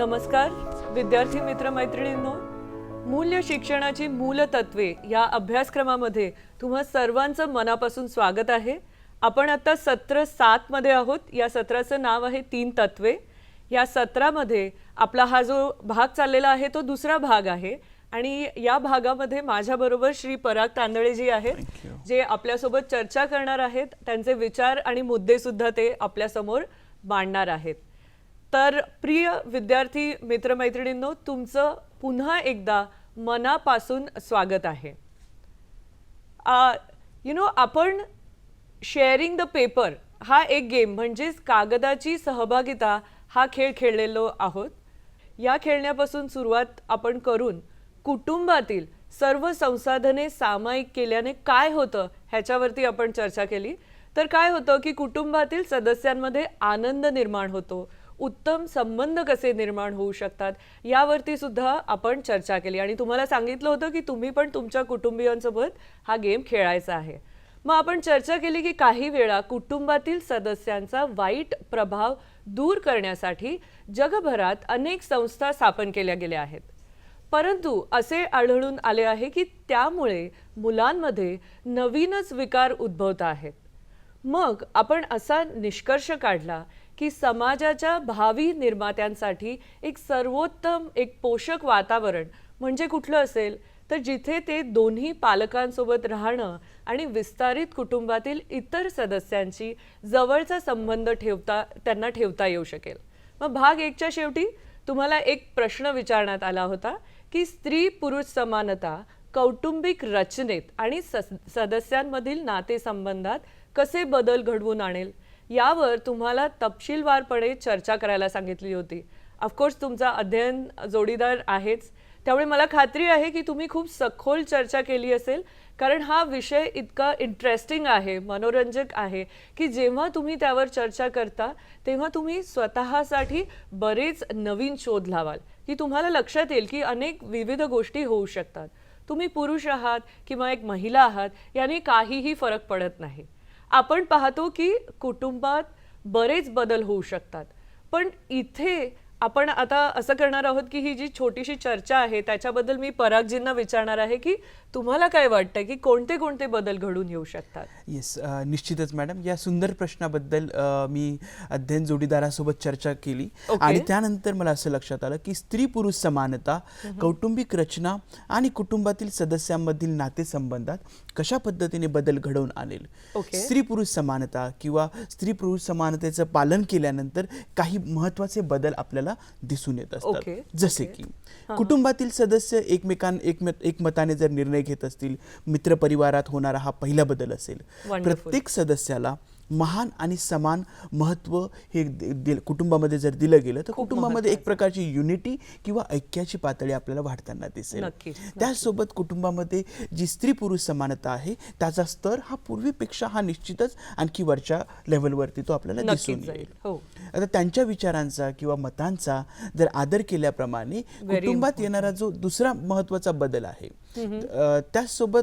नमस्कार विद्यार्थी मित्रमैत्रिणींनो. मूल्य शिक्षणाची मूलतत्वे या अभ्यासक्रमामध्ये तुम्हा सर्वांचं मनापासून स्वागत आहे. आपण आता सत्र सातमध्ये आहोत. या सत्राचं नाव आहे तीन तत्वे. या सत्रामध्ये आपला हा जो भाग चाललेला आहे तो दुसरा भाग आहे. आणि या भागामध्ये माझ्याबरोबर श्री पराग तांदळेजी आहेत जे आपल्यासोबत चर्चा करणार आहेत. त्यांचे विचार आणि मुद्दे सुद्धा ते आपल्यासमोर मांडणार आहेत. तर प्रिय विद्यार्थी मित्रमैत्रिणींनो तुमचं पुन्हा एकदा मनापासून स्वागत आहे. यु नो आपण शेअरिंग द पेपर हा एक गेम म्हणजेच कागदाची सहभागिता हा खेळ खेळलेलो आहोत. या खेळण्यापासून सुरुवात आपण करून कुटुंबातील सर्व संसाधने सामायिक केल्याने काय होतं ह्याच्यावरती आपण चर्चा केली. तर काय होतं की कुटुंबातील सदस्यांमध्ये आनंद निर्माण होतो उत्तम संबंध कसे निर्माण होऊ शकतात यावरती सुद्धा आपण चर्चा केली. आणि तुम्हाला सांगितलं होतं की तुम्ही पण तुमच्या कुटुंबियांसोबत हा गेम खेळायचा आहे. मग आपण चर्चा केली की काही वेळा कुटुंबातील सदस्यांचा वाईट प्रभाव दूर करण्यासाठी जगभरात अनेक संस्था स्थापन केल्या गेल्या आहेत. परंतु असे आढळून आले आहे की त्यामुळे मुलांमध्ये नवीनच विकार उद्भवत आहेत. मग आपण असा निष्कर्ष काढला की समाजाच्या भावी निर्मात्यांसाठी एक सर्वोत्तम एक पोषक वातावरण म्हणजे कुठलं असेल? तर जिथे ते दोन्ही पालकांसोबत राहणं आणि विस्तारित कुटुंबातील इतर सदस्यांची जवळचा संबंध ठेवता त्यांना ठेवता येऊ शकेल. मग भाग एकच्या शेवटी तुम्हाला एक प्रश्न विचारण्यात आला होता की स्त्री पुरुष समानता कौटुंबिक रचनेत आणि सस- सदस्यांमधील नातेसंबंधात कसे बदल घडवून आणेल? यावर तुम्हाला तपशीलवारपणे चर्चा करायला सांगितली होती. ऑफकोर्स तुमचा अध्ययन जोडीदार आहेच. त्यामुळे मला खात्री आहे की तुम्ही खूप सखोल चर्चा केली असेल कारण हा विषय इतका इंटरेस्टिंग आहे मनोरंजक आहे की जेव्हा तुम्ही त्यावर चर्चा करता तेव्हा तुम्ही स्वतःसाठी बरेच नवीन शोध लावाल की तुम्हाला लक्षात येईल की अनेक विविध गोष्टी होऊ शकतात. तुम्ही पुरुष आहात किंवा एक महिला आहात याने काहीही फरक पडत नाही. आपण पाहतो की कुटुंबात बरेच बदल होऊ शकतात. पण इथे आपण आता असं करणार आहोत की ही जी छोटीशी चर्चा आहे त्याच्याबद्दल मी परागजींना विचारणार आहे की तुम्हाला काय वाटतं की कोणते कोणते बदल घडून येऊ शकतात? येस निश्चितच मॅडम. या सुंदर प्रश्नाबद्दल मी अध्ययन जोडीदारासोबत चर्चा केली. ओके. आणि त्यानंतर मला असं लक्षात आलं की स्त्री पुरुष समानता कौटुंबिक रचना आणि कुटुंबातील सदस्यांमधील नातेसंबंधात कशा पद्धतीने बदल घडवून आणेल? ओके. स्त्री पुरुष समानता किंवा स्त्री पुरुष समानतेचं पालन केल्यानंतर काही महत्त्वाचे बदल आपल्याला दिसून येत असतात जसे. की कुटुंबातील सदस्य एकमेकां एकमत एकमताने जर निर्णय घेत असतील मित्रपरिवारात होणारा हा पहिला बदल असेल. प्रत्येक सदस्याला महान आणि समान महत्त्व हे दि- दिल- कुटुंबामध्ये जर दिलं गेलं तर कुटुंबामध्ये एक प्रकारची युनिटी किंवा ऐक्याची पातळी आपल्याला वाढताना दिसेल. त्याचसोबत कुटुंबामध्ये जी स्त्री पुरुष समानता आहे त्याचा स्तर हा पूर्वीपेक्षा हा निश्चितच आणखी वरच्या लेवलवरती तो आपल्याला दिसून येईल. हो. आता त्यांच्या विचारांचा किंवा मतांचा जर आदर केल्याप्रमाणे कुटुंबात येणारा जो दुसरा महत्त्वाचा बदल आहे त्याचसोबत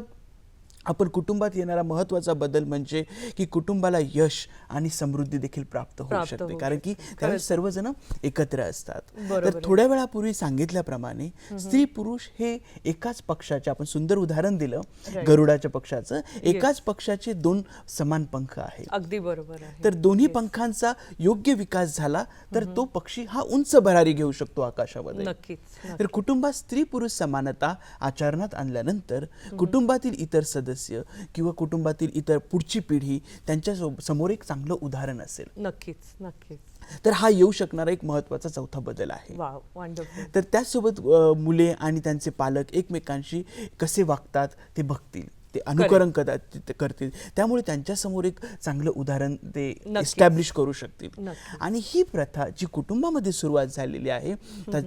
आपण कुटुंबात येणारा महत्त्वाचा बदल म्हणजे की कुटुंबाला यश आणि समृद्धी देखील प्राप्त होऊ शकते. कारण की त्यावेळेस सर्वजण एकत्र असतात. तर. थोड्या वेळापूर्वी सांगितल्याप्रमाणे स्त्री पुरुष हे एकाच पक्षाचे आपण सुंदर उदाहरण दिलं. गरुडाच्या पक्षाचं एकाच पक्षाचे दोन समान पंख आहेत. अगदी बरोबर तर दोन्ही पंखांचा योग्य विकास झाला तर तो पक्षी हा उंच भरारी घेऊ शकतो आकाशामध्ये. नक्कीच तर कुटुंबात स्त्री पुरुष समानता आचरणात आणल्यानंतर कुटुंबातील इतर सदस्य किंवा कुटुंबातील इतर पुढची पिढी त्यांच्यासमोर एक चांगलं उदाहरण असेल. नक्कीच नक्कीच. तर हा येऊ शकणारा एक महत्त्वाचा चौथा बदल आहे. तर त्याचसोबत मुले आणि त्यांचे पालक एकमेकांशी कसे वागतात ते बघतील. ते अनुकरण करतील. त्यामुळे त्यांच्यासमोर एक चांगलं उदाहरण ते. इस्टॅब्लिश करू शकतील. आणि ही प्रथा जी कुटुंबामध्ये सुरुवात झालेली आहे तर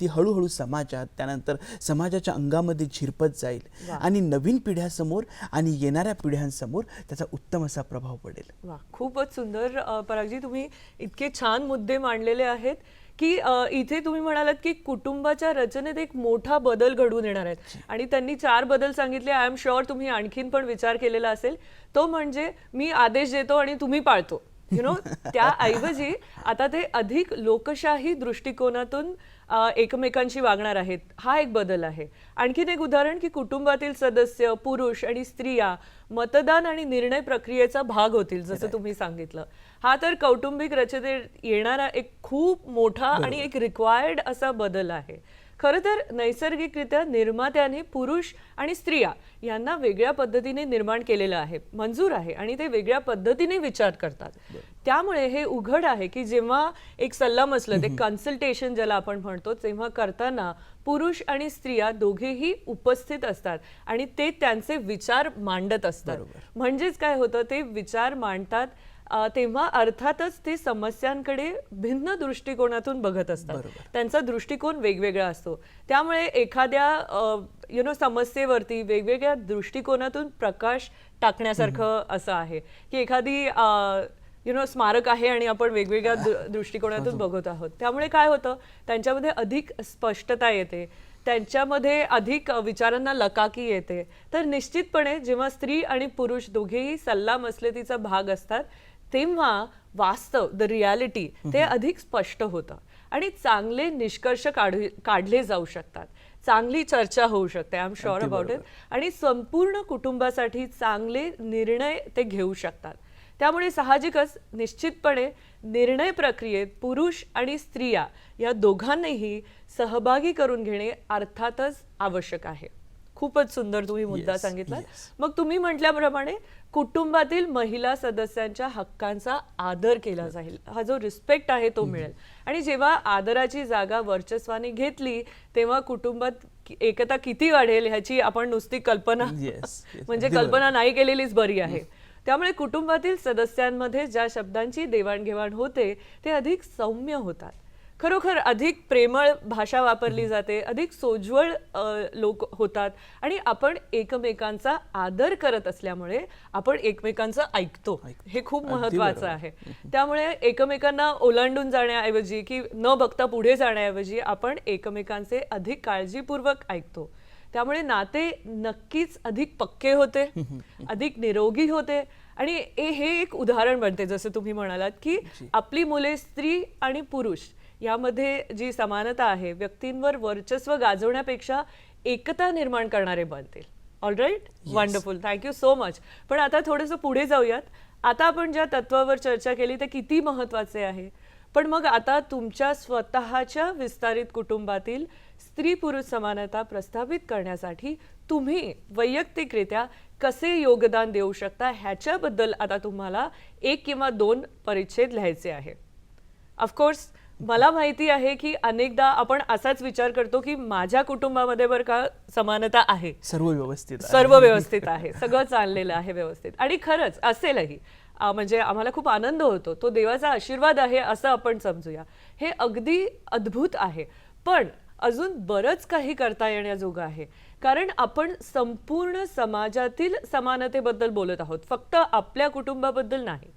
ती हळूहळू समाजात त्यानंतर समाजाच्या अंगामध्ये झिरपत जाईल. आणि नवीन पिढ्यासमोर आणि येणाऱ्या पिढ्यांसमोर त्याचा उत्तम असा प्रभाव पडेल. खूपच सुंदर. परागजी तुम्ही इतके छान मुद्दे मांडलेले आहेत. की इथे तुम्ही म्हणालात की कुटुंबाच्या रचनेत एक मोठा बदल घडून येणार आहेत आणि त्यांनी चार बदल सांगितले. आय एम शुअर तुम्ही आणखीन पण विचार केलेला असेल. तो म्हणजे मी आदेश देतो आणि तुम्ही पाळतो. यु नो त्याऐवजी आता ते अधिक लोकशाही दृष्टिकोनातून एकमेकांशी वागणार आहेत. हा एक बदल आहे. आणखीन एक उदाहरण की कुटुंबातील सदस्य पुरुष आणि स्त्रिया मतदान आणि निर्णय प्रक्रियेचा भाग होतील जसं तुम्ही सांगितलं. हा तर कौटुंबिक रचनेत येणारा एक खूप मोठा आणि एक रिक्वायर्ड असा बदल आहे. खरं तर नैसर्गिकरित्या निर्मात्याने पुरुष आणि स्त्रिया यांना वेगळ्या पद्धतीने निर्माण केलेलं आहे. मंजूर आहे आणि ते वेगळ्या पद्धतीने विचार करतात. त्यामुळे हे उघड आहे की जेव्हा एक सल्लामसलत एक कन्सल्टेशन ज्याला आपण म्हणतो तेव्हा करताना पुरुष आणि स्त्रिया दोघेही उपस्थित असतात आणि ते त्यांचे विचार मांडत असतात. म्हणजेच काय होतं ते विचार मांडतात तेव्हा अर्थातच ते समस्यांकडे भिन्न दृष्टिकोनातून बघत असतात. त्यांचा दृष्टिकोन वेगवेगळा असतो. त्यामुळे एखाद्या यु नो समस्येवरती वेगवेगळ्या दृष्टिकोनातून प्रकाश टाकण्यासारखं असं आहे. की एखादी यु नो स्मारक आहे आणि आपण वेगवेगळ्या दृष्टिकोनातून बघत आहोत. त्यामुळे काय होतं? त्यांच्यामध्ये अधिक स्पष्टता येते. त्यांच्यामध्ये अधिक विचारांना लकाकी येते. तर निश्चितपणे जेव्हा स्त्री आणि पुरुष दोघेही सल्ला मसलतीचा भाग असतात तेव्हा वास्तव द रियालिटी ते अधिक स्पष्ट होतं. आणि चांगले निष्कर्ष काढू काढले जाऊ शकतात. चांगली चर्चा होऊ शकते I am sure about it आणि संपूर्ण कुटुंबासाठी चांगले निर्णय ते घेऊ शकतात. त्यामुळे साहजिकच निश्चितपणे निर्णय प्रक्रियेत पुरुष आणि स्त्रिया या दोघांनाही सहभागी करून घेणे अर्थातच आवश्यक आहे. खूपच सुंदर तुम्ही मुद्दा Yes, सांगितला yes. मग तुम्ही म्हटल्याप्रमाणे कुटुंबातील महिला सदस्यांच्या हक्कांचा आदर केला जाईल. हा जो रिस्पेक्ट आहे तो मिळेल. आणि जेव्हा आदराची जागा वर्चस्वाने घेतली तेव्हा कुटुंबात एकता किती वाढेल ह्याची आपण नुसती कल्पना Yes, yes. म्हणजे कल्पना नाही केलेलीच बरी आहे. त्यामुळे कुटुंबातील सदस्यांमध्ये ज्या शब्दांची देवाणघेवाण होते ते अधिक सौम्य होतात. खरोखर अधिक प्रेमळ भाषा वापरली जाते अधिक सोज्वळ लोक होतात आणि आपण एकमेकांचा आदर करत असल्यामुळे आपण एकमेकांचं ऐकतो. हे खूप महत्वाचं. आहे. त्यामुळे एकमेकांना ओलांडून जाण्याऐवजी की न बघता पुढे जाण्याऐवजी आपण एकमेकांचे अधिक काळजीपूर्वक ऐकतो. त्यामुळे नाते नक्कीच अधिक पक्के होते अधिक निरोगी होते आणि हे एक उदाहरण बनते. जसं तुम्ही म्हणालात की आपली मुले स्त्री आणि पुरुष यामध्ये जी समानता आहे व्यक्तींवर वर्चस्व गाजवण्यापेक्षा एकता निर्माण करणारे बनतील. Alright wonderful thank you so much पण आता थोडंसं पुढे जाऊयात. आता आपण ज्या तत्वावर चर्चा केली ते किती महत्त्वाचे आहे? पण मग आता तुमच्या स्वतःच्या विस्तारित कुटुंबातील स्त्री पुरुष समानता प्रस्थापित करण्यासाठी तुम्ही वैयक्तिकरित्या कसे योगदान देऊ शकता? ह्याच्याबद्दल आता तुम्हाला एक किंवा दोन परिच्छेद लिहायचे आहे ऑफकोर्स मला माहिती आहे की अनेकदा आपण असाच विचार करतो की माझ्या कुटुंबामध्ये बरं का समानता आहे. सर्व व्यवस्थित. सर्व व्यवस्थित आहे. सगळं चाललेलं आहे व्यवस्थित. आणि खरंच असेलही. म्हणजे आम्हाला खूप आनंद होतो. तो देवाचा आशीर्वाद आहे असं आपण समजूया. हे अगदी अद्भुत आहे. पण अजून बरंच काही करता येण्याजोगं आहे. कारण आपण संपूर्ण समाजातील समानतेबद्दल बोलत आहोत. फक्त आपल्या कुटुंबाबद्दल नाही.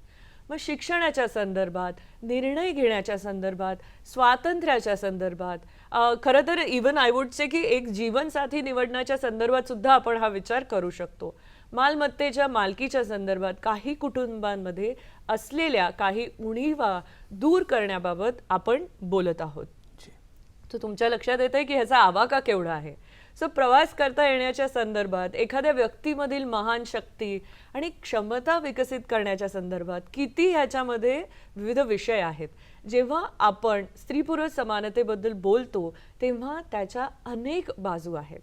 मग शिक्षणाच्या संदर्भात निर्णय घेण्याच्या संदर्भात स्वातंत्र्याच्या संदर्भात खरं तर इवन आय वुड से की एक जीवनसाथी निवडण्याच्या संदर्भात सुद्धा आपण हा विचार करू शकतो. मालमत्तेच्या मालकीच्या संदर्भात काही कुटुंबांमध्ये असलेल्या काही उणीवा दूर करण्याबाबत आपण बोलत आहोत. तर तुमच्या लक्षात येत आहे की ह्याचा आवाका केवढा आहे? सो प्रवास करता येण्याच्या संदर्भात एखाद्या व्यक्तीमधील महान शक्ती आणि क्षमता विकसित करण्याच्या संदर्भात किती ह्याच्यामध्ये विविध विषय आहेत. जेव्हा आपण स्त्री पुरुष समानतेबद्दल बोलतो तेव्हा त्याच्या अनेक बाजू आहेत.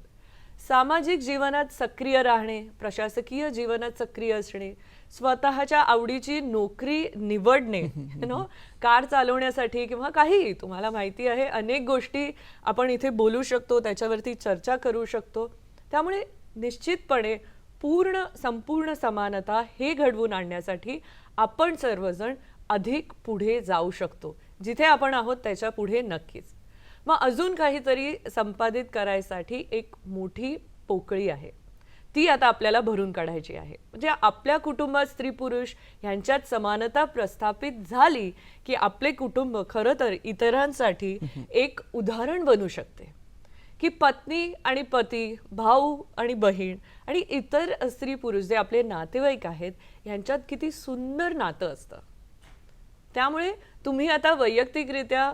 सामाजिक जीवनात सक्रिय राहणे प्रशासकीय जीवनात सक्रिय असणे स्वतःच्या आवडीची नोकरी निवडणे नो कार चालवण्यासाठी किंवा काहीही तुम्हाला माहिती आहे अनेक गोष्टी आपण इथे बोलू शकतो त्याच्यावरती चर्चा करू शकतो. त्यामुळे निश्चितपणे पूर्ण संपूर्ण समानता हे घडवून आणण्यासाठी आपण सर्वजण अधिक पुढे जाऊ शकतो. जिथे आपण आहोत त्याच्या पुढे नक्कीच. मग अजून काहीतरी संपादित करायसाठी एक मोठी पोकळी आहे. ती आता आपल्याला भरून काढायची आहे. म्हणजे आपल्या कुटुंबात स्त्री पुरुष यांच्यात समानता प्रस्थापित झाली की आपले कुटुंब खरं तर इतरांसाठी एक उदाहरण बनू शकते. की पत्नी आणि पती भाऊ आणि बहीण आणि इतर स्त्री पुरुष जे आपले नातेवाईक आहेत यांच्यात किती सुंदर नातं असतं. त्यामुळे तुम्ही आता वैयक्तिकरित्या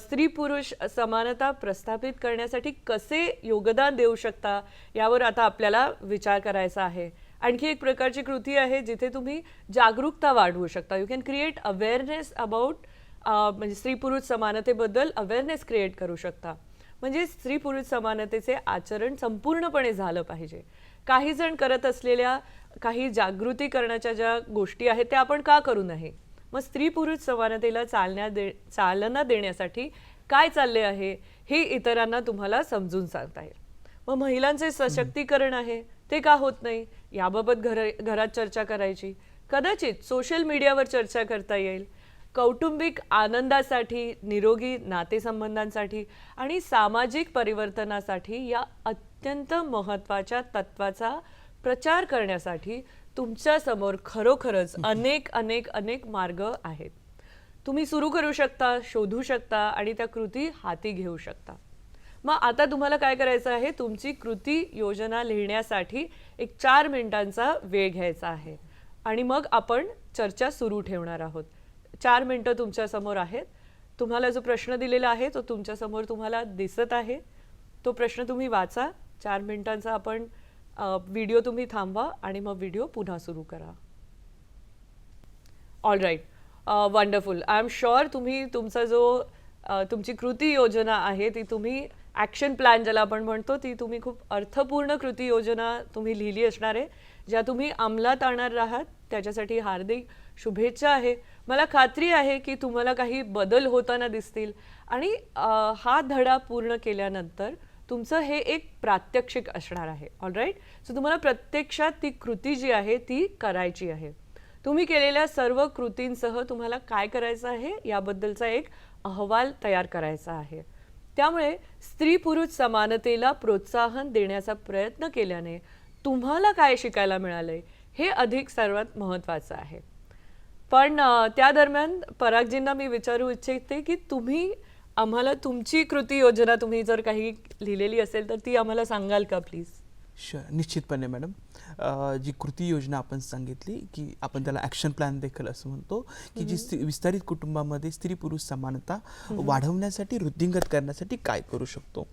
स्त्री पुरुष समानता प्रस्थापित करण्यासाठी कसे योगदान देऊ शकता यावर आता आपल्याला विचार करायचा आहे. आणखी एक प्रकारची कृती आहे जिथे तुम्ही जागरूकता वाढवू शकता. You can create awareness about म्हणजे स्त्री पुरुष समानतेबद्दल अवेअरनेस क्रिएट करू शकता. म्हणजे स्त्री पुरुष समानतेचे आचरण संपूर्णपणे झालं पाहिजे. काही जण करत असलेल्या काही जागृती करण्याच्या ज्या गोष्टी आहेत त्या आपण का करू नये? मग स्त्री पुरुष समानतेला चालण्या दे चालना देण्यासाठी काय चालले आहे हे इतरांना तुम्हाला समजून सांगता येईल. मग महिलांचे सशक्तीकरण आहे ते का होत नाही? याबाबत घर घरात चर्चा करायची. कदाचित सोशल मीडियावर चर्चा करता येईल. कौटुंबिक आनंदासाठी निरोगी नातेसंबंधांसाठी आणि सामाजिक परिवर्तनासाठी या अत्यंत महत्त्वाच्या तत्वाचा प्रचार करण्यासाठी तुमच्यासमोर खरोखरच अनेक अनेक अनेक मार्ग आहेत. तुम्ही सुरू करू शकता शोधू शकता आणि त्या कृती हाती घेऊ शकता. मग आता तुम्हाला काय करायचं आहे? तुमची कृती योजना लिहिण्यासाठी एक चार मिनिटांचा वेळ घ्यायचा आहे. आणि मग आपण चर्चा सुरू ठेवणार आहोत. चार मिनटं तुमच्यासमोर आहेत. तुम्हाला जो प्रश्न दिलेला आहे तो तुमच्यासमोर तुम्हाला दिसत आहे. तो प्रश्न तुम्ही वाचा. चार मिनिटांचा आपण व्हिडिओ तुम्ही थांबवा आणि मग व्हिडिओ पुन्हा सुरू करा. All right wonderful I am sure तुम्ही तुमचा जो तुमची कृती योजना आहे ती तुम्ही ॲक्शन प्लॅन ज्याला आपण म्हणतो ती तुम्ही खूप अर्थपूर्ण कृती योजना तुम्ही लिहिली असणार आहे. ज्या तुम्ही अंमलात आणणार आहात त्याच्यासाठी हार्दिक शुभेच्छा आहे. मला खात्री आहे की तुम्हाला काही बदल होताना दिसतील. आणि हा धडा पूर्ण केल्यानंतर तुमचं हे एक प्रात्यक्षिक असणार आहे. ऑल राईट सो तुम्हाला प्रत्यक्षात ती कृती जी आहे ती करायची आहे. तुम्ही केलेल्या सर्व कृतींसह तुम्हाला काय करायचं आहे? याबद्दलचा एक अहवाल तयार करायचा आहे. त्यामुळे स्त्री पुरुष समानतेला प्रोत्साहन देण्याचा प्रयत्न केल्याने तुम्हाला काय शिकायला मिळालंय? हे अधिक सर्वात महत्त्वाचं आहे. पण त्या दरम्यान परागजींना मी विचारू इच्छिते की तुम्ही आम्हाला तुमची कृती योजना तुम्ही जर काही लिहिलेली असेल तर ती आम्हाला सांगाल का प्लीज श निश्चितपणे मॅडम जी कृती योजना आपण सांगितली की आपण त्याला ॲक्शन प्लॅन देखील असं म्हणतो की जी स्त्री- विस्तारित कुटुंबामध्ये स्त्री पुरुष समानता वाढवण्यासाठी वृद्धिंगत करण्यासाठी काय करू शकतो.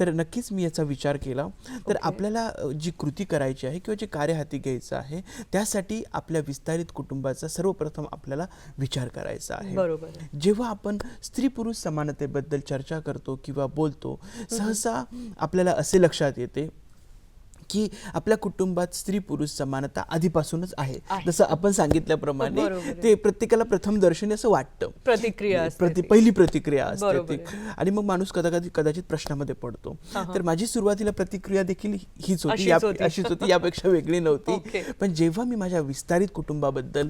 तर नक्कीच मी याचा विचार केला. तर आपल्याला जी कृती करायची आहे किंवा जे कार्य हाती घ्यायचं आहे त्यासाठी आपल्या विस्तारित कुटुंबाचा सर्वप्रथम आपल्याला विचार करायचा आहे. बरोबर आहे. जेव्हा आपण स्त्री पुरुष समानतेबद्दल चर्चा करतो किंवा बोलतो सहसा आपल्याला असे लक्षात येते की आपल्या कुटुंबात स्त्री पुरुष समानता आधीपासूनच आहे. जसं आपण सांगितल्याप्रमाणे. ते प्रत्येकाला प्रथम दर्शनी असं वाटतं प्रतिक्रिया असते प्रति. पहिली प्रतिक्रिया असते आणि मग माणूस कदाचित कदाचित प्रश्नामध्ये पडतो. तर माझी सुरुवातीला प्रतिक्रिया देखील हीच होती अशीच होती. यापेक्षा वेगळी नव्हती. पण जेव्हा मी माझ्या विस्तारित कुटुंबाबद्दल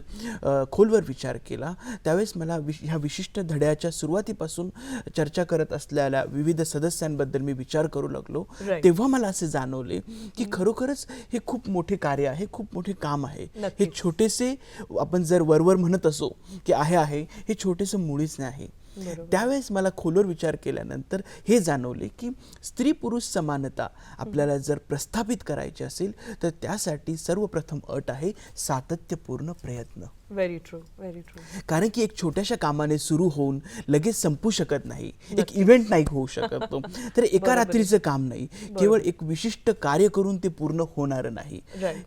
खोलवर विचार केला त्यावेळेस मला ह्या विशिष्ट धड्याच्या सुरुवातीपासून चर्चा करत असलेल्या विविध सदस्यांबद्दल मी विचार करू लागलो. तेव्हा मला असे जाणवले की खरोखरच हे खूप मोठे कार्य आहे खूप मोठे काम आहे हे. छोटेसे आपण जर वरवर म्हणत असो की आहे आहे हे छोटेसे मुळीच नाही. त्यावेळेस मला खोलवर विचार केल्यानंतर हे जाणवले की स्त्री पुरुष समानता आपल्याला जर प्रस्थापित करायची असेल तर त्यासाठी सर्वप्रथम अट आहे सातत्यपूर्ण प्रयत्न. व्हेरी ट्रू व्हेरी ट्रू कारण की एक छोट्याशा कामाने सुरू होऊन लगेच संपू शकत नाही. एक इव्हेंट नाही होऊ शकत तो. तर एका. रात्रीचं काम नाही. केवळ एक विशिष्ट कार्य करून ते पूर्ण होणार नाही.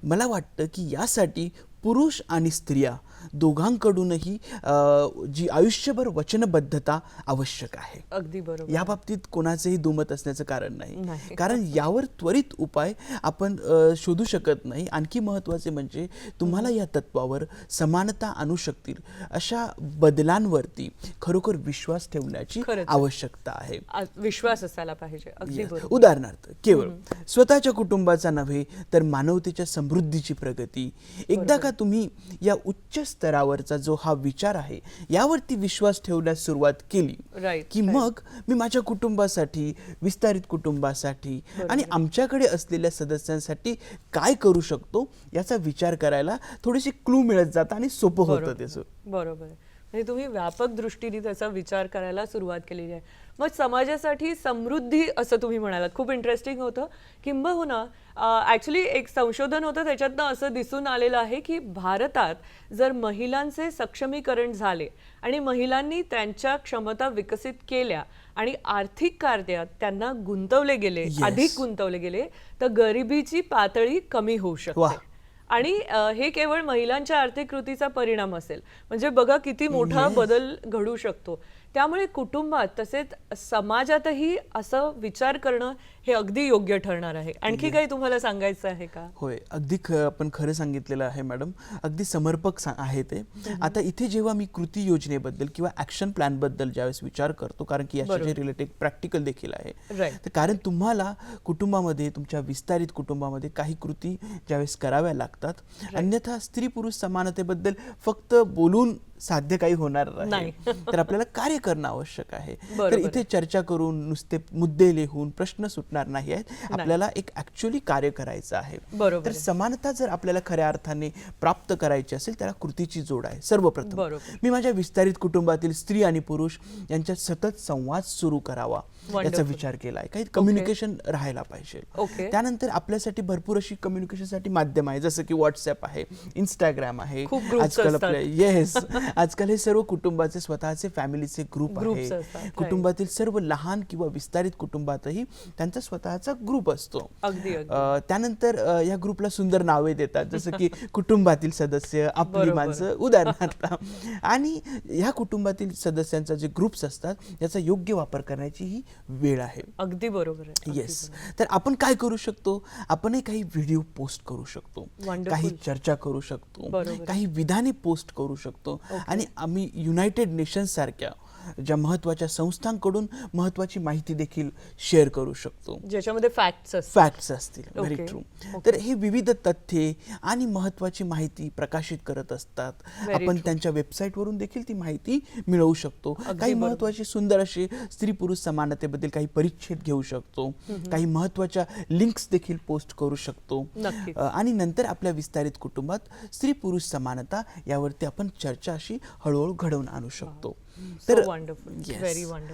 मला वाटतं की यासाठी पुरुष आणि स्त्रिया दोघांकडूनही जी आयुष्यभर वचनबद्धता आवश्यक आहे. अगदी बरोबर. या बाबतीत कोणाचेही दुमत असण्याचं कारण नाही. कारण यावर त्वरित उपाय आपण शोधू शकत नाही. आणखी महत्त्वाचे म्हणजे तुम्हाला या तत्वावर समानता आणू शकतील अशा बदलांवरती खरोखर विश्वास ठेवण्याची. आवश्यकता आहे. विश्वास असायला पाहिजे. उदाहरणार्थ केवळ स्वतःच्या कुटुंबाचा नव्हे तर मानवतेच्या समृद्धीची प्रगती. एकदा का तुम्ही या उच्च स्तरावरचा जो हा विचार आहे यावरती विश्वास ठेवण्यास सुरुवात केली Right, की. मग मी माझ्या कुटुंबासाठी विस्तारित कुटुंबासाठी आणि आमच्याकडे असलेल्या सदस्यांसाठी काय करू शकतो याचा विचार करायला थोडीशी क्लू मिळत जातं आणि सोपं होतं बरोबर. त्याचं बरोबर. आणि तुम्ही व्यापक दृष्टीने त्याचा विचार करायला सुरुवात केलेली आहे मग समाजासाठी समृद्धी असं तुम्ही म्हणालात. खूप इंटरेस्टिंग होतं. किंबहुना ॲक्च्युली एक संशोधन होतं त्याच्यातनं असं दिसून आलेलं आहे की भारतात जर महिलांचे सक्षमीकरण झाले आणि महिलांनी त्यांच्या क्षमता विकसित केल्या आणि आर्थिक कार्यात त्यांना गुंतवले गेले Yes. अधिक गुंतवले गेले तर गरिबीची पातळी कमी होऊ. शकते. आणि हे केवळ महिलांच्या आर्थिक कृतीचा परिणाम असेल. म्हणजे बघा किती मोठा बदल घडू शकतो. त्यामुळे कुटुंबात तसेच समाजातही असं विचार करणं हे अगदी योग्य ठरणार आहे. आणखी काही तुम्हाला सांगायचं आहे का? होय अगदी ख आपण खरं सांगितलेलं आहे मॅडम. अगदी समर्पक आहे ते. आता इथे जेव्हा मी कृती योजनेबद्दल किंवा ऍक्शन प्लॅनबद्दल ज्यावेळेस विचार करतो कारण की बरोबर. रिलेटेड प्रॅक्टिकल देखील आहे. तर कारण तुम्हाला कुटुंबामध्ये तुमच्या विस्तारित कुटुंबामध्ये काही कृती ज्यावेळेस कराव्या लागतात अन्यथा स्त्री पुरुष समानतेबद्दल फक्त बोलून साध्य काही होणार नाही. तर आपल्याला कार्य करणं आवश्यक आहे. तर इथे चर्चा करून नुसते मुद्दे लिहून प्रश्न सुटणार नाही आहेत. आपल्याला एक ऍक्च्युअली कार्य करायचं आहे बरोबर तर. समानता जर आपल्याला खऱ्या अर्थाने प्राप्त करायची असेल त्याला कृतीची जोड आहे सर्वप्रथम. मी माझ्या विस्तारित कुटुंबातील स्त्री आणि पुरुष यांच्यात सतत संवाद सुरू करावा याचा. विचार केला आहे काही कम्युनिकेशन राहायला पाहिजे. त्यानंतर आपल्यासाठी भरपूर अशी कम्युनिकेशनसाठी माध्यम आहे जसं की व्हॉट्सअप आहे इंस्टाग्राम आहे आजकाल. आपल्या येस आजकाल हे सर्व कुटुंबाचे स्वतःचे फॅमिलीचे ग्रुप आहे. कुटुंबातील सर्व लहान किंवा विस्तारित कुटुंबातही त्यांचा स्वतःचा ग्रुप असतो. त्यानंतर या ग्रुपला सुंदर नावे देतात. जसं की कुटुंबातील सदस्य आपली. माणसं उदाहरणार्थ. आणि ह्या कुटुंबातील सदस्यांचा जे ग्रुप्स असतात याचा योग्य वापर करण्याची ही वेळ आहे. अगदी बरोबर येस तर आपण काय करू शकतो? आपणही काही व्हिडिओ पोस्ट करू शकतो. काही चर्चा करू शकतो. काही विधाने पोस्ट करू शकतो. आणि आम्ही युनायटेड नेशन्स सारख्या ज्या महत्त्वाच्या संस्थांकडून महत्वाची माहिती देखील शेअर करू शकतो. ज्याच्यामध्ये फॅक्ट्स फॅक्ट्स असतील. व्हेरी. ट्रू. तर हे विविध तथ्ये आणि महत्वाची माहिती प्रकाशित करत असतात. आपण. त्यांच्या वेबसाईटवरून देखील ती माहिती मिळवू शकतो. काही. महत्त्वाचे सुंदर असे स्त्री पुरुष समानतेबद्दल काही परिच्छेद घेऊ शकतो. काही महत्त्वाच्या लिंक्स देखील पोस्ट करू शकतो. आणि नंतर आपल्या विस्तारित कुटुंबात स्त्री पुरुष समानता यावरती आपण चर्चा अशी हळूहळू घडवून आणू शकतो. Wonderful.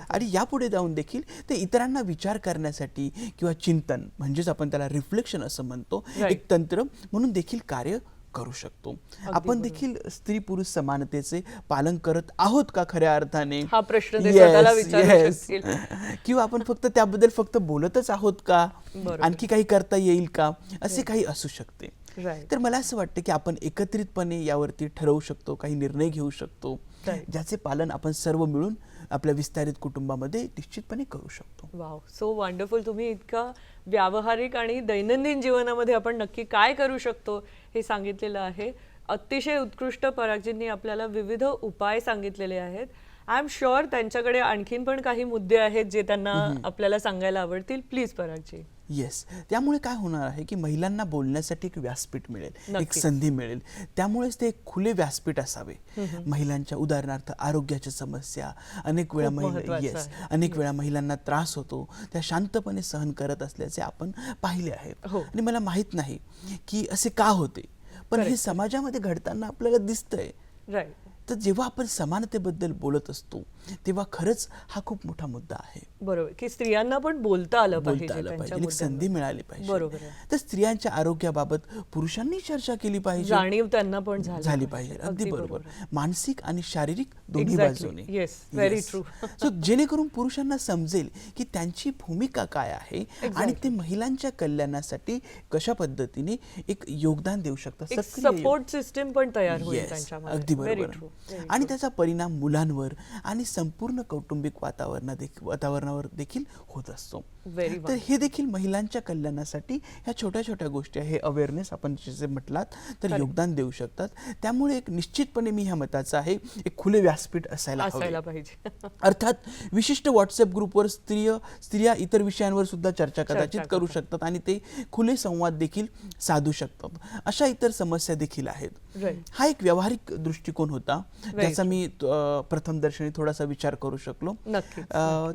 आणि यापुढे जाऊन देखील ते इतरांना विचार करण्यासाठी किंवा चिंतन म्हणजेच आपण त्याला रिफ्लेक्शन असं म्हणतो. एक तंत्र म्हणून देखील कार्य करू शकतो आपण. देखील स्त्री पुरुष समानतेचे पालन करत आहोत का खऱ्या अर्थाने हा प्रश्न. किंवा आपण फक्त त्याबद्दल फक्त बोलतच आहोत का. आणखी काही करता येईल का असे काही असू शकते. तर मला असं वाटतं की आपण एकत्रितपणे यावरती ठरवू शकतो काही निर्णय घेऊ शकतो. ज्याचे पालन आपण सर्व मिळून आपल्या विस्तारित कुटुंबामध्ये निश्चितपणे करू शकतो. वाव सो वंडरफुल तुम्ही इतका व्यावहारिक आणि दैनंदिन जीवनामध्ये आपण नक्की काय करू शकतो हे सांगितलेलं आहे. अतिशय उत्कृष्ट परागजींनी आपल्याला विविध उपाय सांगितलेले आहेत. आय एम शुअर त्यांच्याकडे आणखीन पण काही मुद्दे आहेत जे त्यांना आपल्याला सांगायला आवडतील. प्लीज परागजी. येस त्यामुळे काय होणार आहे की महिलांना बोलण्यासाठी एक व्यासपीठ मिळेल एक. संधी मिळेल. त्यामुळेच ते एक खुले व्यासपीठ असावे. महिलांच्या उदाहरणार्थ आरोग्याच्या समस्या अनेक वेळा महिला येस. अनेक वेळा महिलांना त्रास होतो. त्या शांतपणे सहन करत असल्याचे आपण पाहिले आहे. हो. आणि मला माहीत नाही की असे का होते? पण हे. समाजामध्ये घडताना आपल्याला दिसतंय. तर जेव्हा आपण समानतेबद्दल बोलत असतो तेव्हा खरंच हा खूप मोठा मुद्दा आहे. बरोबर. की स्त्रियांना पण बोलता आलं बोलता पाहिजे आलं पाहिजे एक संधी. मिळाली पाहिजे. बरोबर. तर स्त्रियांच्या आरोग्याबाबत पुरुषांनी चर्चा केली पाहिजे. जाणीव त्यांना पण झाली पाहिजे. अगदी बरोबर. मानसिक आणि शारीरिक दोन्ही. बाजूने. Yes, very true. सो जेणेकरून पुरुषांना समजेल की त्यांची भूमिका काय आहे आणि ते महिलांच्या कल्याणासाठी कशा पद्धतीने एक योगदान देऊ शकतात. सपोर्ट सिस्टम पण तयार होईल त्यांच्यामध्ये. अगदी बरोबर. आणि. त्याचा परिणाम मुलांवर आणि संपूर्ण कौटुंबिक वातावरणा वातावरणावर देखील होत असतो. तर हे देखील महिलांच्या कल्याणासाठी ह्या छोट्या छोट्या गोष्टी आहे. हे अवेअरनेस आपण जसे म्हटलात तर. योगदान देऊ शकतात. त्यामुळे एक निश्चितपणे मी ह्या मताचा आहे एक खुले व्यासपीठ असायला पाहिजे. अर्थात विशिष्ट व्हॉट्सअप ग्रुपवर स्त्रिय स्त्रिया इतर विषयांवर सुद्धा चर्चा कदाचित करू. शकतात आणि ते खुले संवाद देखील साधू शकतात. अशा इतर समस्या देखील आहेत. हा एक व्यावहारिक दृष्टिकोन होता. ज्याचा मी प्रथम दर्शनी थोडासा विचार करू शकलो.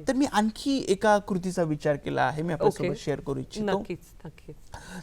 तर मी आणखी एका कृतीचा विचार केला आहे मी आपल्यासोबत. शेअर करू इच्छितो.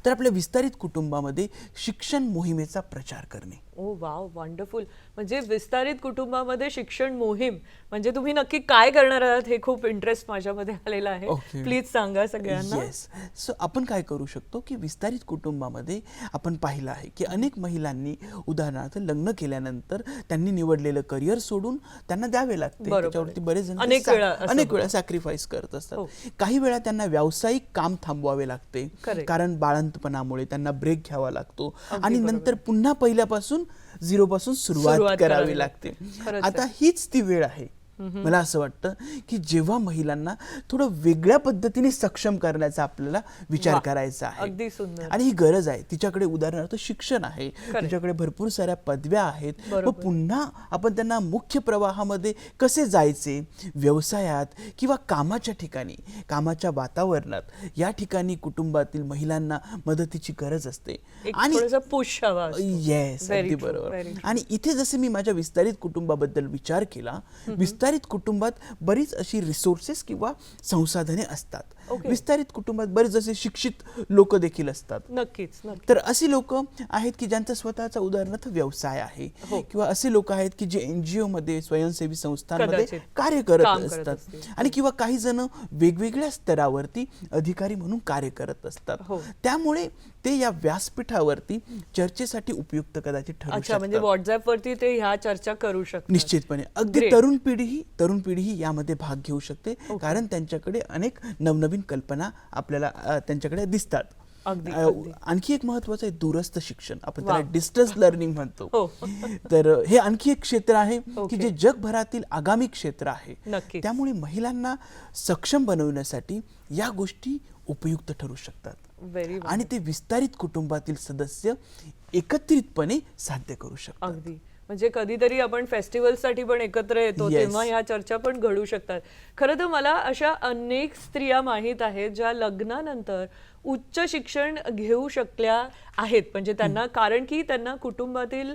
तर आपल्या विस्तारित कुटुंबामध्ये शिक्षण मोहिमेचा प्रचार करणे. ओ वाव वंडरफुल म्हणजे विस्तारित कुटुंबामध्ये शिक्षण मोहीम म्हणजे तुम्ही नक्की काय करणार आहात हे खूप इंटरेस्ट माझ्यामध्ये आलेला आहे. प्लीज सांगा सगळ्यांना येस सो आपण काय करू शकतो की विस्तारित कुटुंबामध्ये आपण पाहिलं आहे की अनेक महिलांनी उदाहरणार्थ लग्न केल्यानंतर त्यांनी निवडलेलं करिअर सोडून त्यांना द्यावे लागते बरोबर त्याच्यावरती. बरेच जण अनेक सा- वेळा असं अनेक. वेळा सॅक्रिफाईस करत असतात हो. काही वेळा त्यांना व्यावसायिक काम थांबवावे लागते Correct. कारण बाळंतपणामुळे त्यांना ब्रेक घ्यावा लागतो आणि. नंतर पुन्हा पहिल्यापासून झिरो पासून सुरुवात करावी लागते. आता. हीच ती वेळ आहे. मला असं वाटतं की जेव्हा महिलांना थोडं वेगळ्या पद्धतीने सक्षम करण्याचा आपल्याला विचार वा. करायचा आहे अगदी सुंदर. आणि ही गरज आहे तिच्याकडे उदाहरणार्थ शिक्षण आहे. तिच्याकडे भरपूर साऱ्या पदव्या आहेत मग बरोबर. पुन्हा आपण त्यांना मुख्य प्रवाहामध्ये कसे जायचे व्यवसायात किंवा कामाच्या ठिकाणी कामाच्या वातावरणात या ठिकाणी कुटुंबातील महिलांना मदतीची गरज असते असतो. येस अगदी बरोबर. आणि इथे जसे मी माझ्या विस्तारित कुटुंबाबद्दल विचार केला विस्तारित कुटुंबात बरीच अशी रिसोर्सेस किंवा संसाधने असतात. विस्तारित कुटुंबात बरेच जसे शिक्षित लोक देखील असतात. नक्कीच नक्की तर अशी लोक आहेत की ज्यांचा स्वतःचा उदाहरणार्थ व्यवसाय आहे हो. किंवा असे लोक आहेत की जे एनजीओ मध्ये स्वयंसेवी संस्थांमध्ये कार्य करत असतात. आणि किंवा काही जण वेगवेगळ्या स्तरावरती अधिकारी म्हणून कार्य करत असतात. हो. त्यामुळे ते या व्यासपीठावरती चर्चेसाठी उपयुक्त कदाचित ठरू म्हणजे शकतात व्हॉट्सअप वरती ते ह्या चर्चा करू शकतात. निश्चितपणे. अगदी. तरुण पिढी तरुण पिढी यामध्ये भाग घेऊ शकते. कारण त्यांच्याकडे अनेक नवनवीन कल्पना आपल्याला त्यांच्याकडे दिसतात. आणखी एक महत्वाचं आहे दूरस्थ शिक्षण आपण. त्याला डिस्टन्स लर्निंग म्हणतो हो. तर हे आणखी एक क्षेत्र आहे की. जे जगभरातील आगामी क्षेत्र आहे. त्यामुळे महिलांना सक्षम बनवण्यासाठी या गोष्टी उपयुक्त ठरू शकतात आणि ते विस्तारित कुटुंबातील सदस्य एकत्रितपणे साध्य करू शकतात अगदी म्हणजे कधीतरी आपण फेस्टिवलसाठी पण एकत्र येतो. तेव्हा ह्या चर्चा पण घडू शकतात. खरं तर मला अशा अनेक स्त्रिया माहीत आहेत ज्या लग्नानंतर उच्च शिक्षण घेऊ शकल्या आहेत. म्हणजे त्यांना कारण की त्यांना कुटुंबातील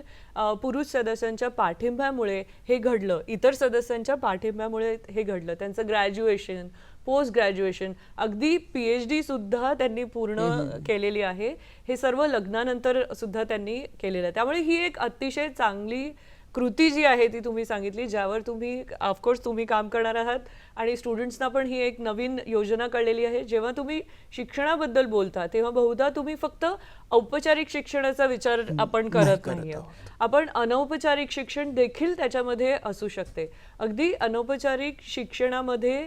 पुरुष सदस्यांच्या पाठिंब्यामुळे हे घडलं. इतर सदस्यांच्या पाठिंब्यामुळे हे घडलं. त्यांचं ग्रॅज्युएशन पोस्ट ग्रॅज्युएशन अगदी पी एच डी सुद्धा त्यांनी पूर्ण केलेली आहे. हे सर्व लग्नानंतर सुद्धा त्यांनी केलेलं आहे. त्यामुळे ही एक अतिशय चांगली कृती जी आहे ती तुम्ही सांगितली ज्यावर तुम्ही ऑफकोर्स तुम्ही काम करणार आहात आणि स्टुडंट्सना पण ही एक नवीन योजना कळलेली आहे. जेव्हा तुम्ही शिक्षणाबद्दल बोलता तेव्हा बहुधा तुम्ही फक्त औपचारिक शिक्षणाचा विचार आपण नाही करत आहोत. आपण अनौपचारिक शिक्षण देखील त्याच्यामध्ये असू शकते. अगदी अनौपचारिक शिक्षणामध्ये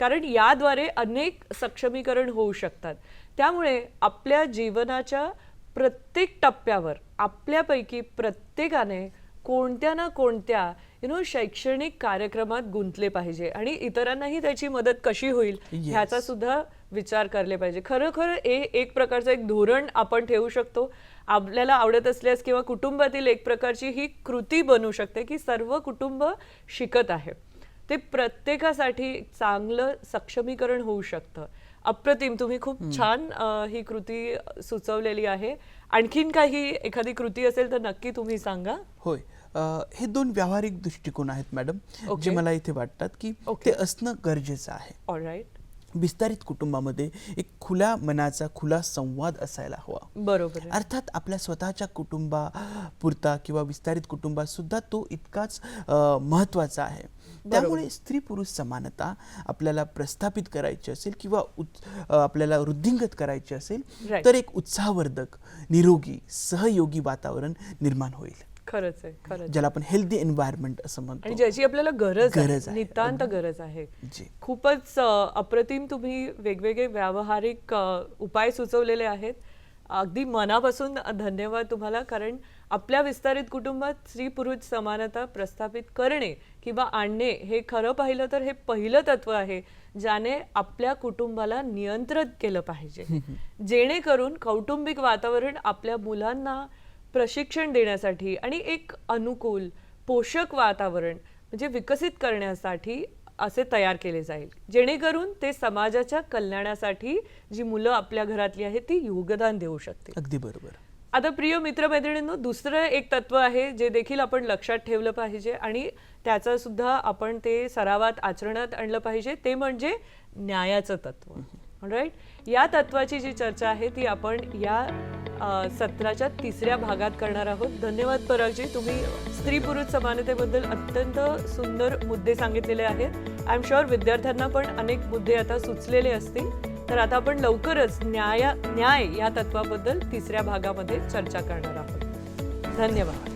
कारण याद्वारे अनेक सक्षमीकरण होऊ शकतात. त्यामुळे आपल्या जीवनाच्या प्रत्येक टप्प्यावर आपल्यापैकी प्रत्येकाने कोणत्या ना कोणत्या यु नो शैक्षणिक कार्यक्रमात गुंतले पाहिजे आणि इतरांनाही त्याची मदत कशी होईल Yes. ह्याचा सुद्धा विचार करले पाहिजे. खरं खरं हे एक प्रकारचं एक धोरण आपण ठेवू शकतो. आपल्याला आवडत असल्यास किंवा कुटुंबातील एक प्रकारची ही कृती बनू शकते की सर्व कुटुंब शिकत आहे. ते प्रत्येकासाठी चांगलं सक्षमीकरण होऊ शकतं. अप्रतिम तुम्ही खूप छान ही कृती सुचवलेली आहे. आणखीन काही एखादी कृती असेल तर नक्की तुम्ही सांगा. होय. हे दोन व्यावहारिक दृष्टिकोन आहेत मॅडम जे. मला इथे वाटतात की. ते असणं गरजेचं आहे. ऑल राईट विस्तारित कुटुंबामध्ये एक खुला मनाचा खुला संवाद असायला हवा बरोबर. अर्थात आपल्या स्वतःच्या कुटुंबापुरता किंवा विस्तारित कुटुंबात सुद्धा तो इतकाच महत्त्वाचा आहे त्यामुळे स्त्री पुरुष समानता आपल्याला प्रस्थापित करायची असेल किंवा आपल्याला वृद्धिंगत करायची असेल. तर एक उत्साहवर्धक निरोगी सहयोगी वातावरण निर्माण होईल खरंच आहे खरंच ज्याला आपण हेल्दी एन्व्हायरमेंट असं आणि म्हणतो ज्याची आपल्याला गरज गरज आहे. नितांत गरज आहे. जी. खूपच अप्रतिम तुम्ही वेगवेगळे व्यावहारिक उपाय सुचवलेले आहेत. अगदी मनापासून धन्यवाद तुम्हाला कारण आपल्या विस्तारित कुटुंबात स्त्री पुरुष समानता प्रस्थापित करणे किंवा आणणे हे खरं पाहिलं तर हे पहिलं तत्व आहे ज्याने आपल्या कुटुंबाला नियंत्रित केलं पाहिजे. जेणेकरून कौटुंबिक वातावरण आपल्या मुलांना प्रशिक्षण देण्यासाठी आणि एक अनुकूल पोषक वातावरण म्हणजे विकसित करण्यासाठी असे तयार केले जाईल. जेणेकरून ते समाजाच्या कल्याणासाठी जी मुलं आपल्या घरातली आहेत ती योगदान देऊ शकतील. अगदी बरोबर. आता प्रिय मित्रमैत्रिणींनो दुसरं एक तत्व आहे जे देखील आपण लक्षात ठेवलं पाहिजे आणि त्याचं सुद्धा आपण ते सरावात आचरणात आणलं पाहिजे ते म्हणजे न्यायाचं तत्व. राईट या तत्वाची जी चर्चा आहे ती आपण या सत्राच्या तिसऱ्या भागात करणार आहोत. धन्यवाद परागजी. तुम्ही स्त्री पुरुष समानतेबद्दल अत्यंत सुंदर मुद्दे सांगितलेले आहेत. आय एम शुअर विद्यार्थ्यांना पण अनेक मुद्दे आता सुचलेले असतील. तर आता आपण लवकरच न्याय न्याय या तत्वाबद्दल तिसऱ्या भागामध्ये चर्चा करणार आहोत. धन्यवाद.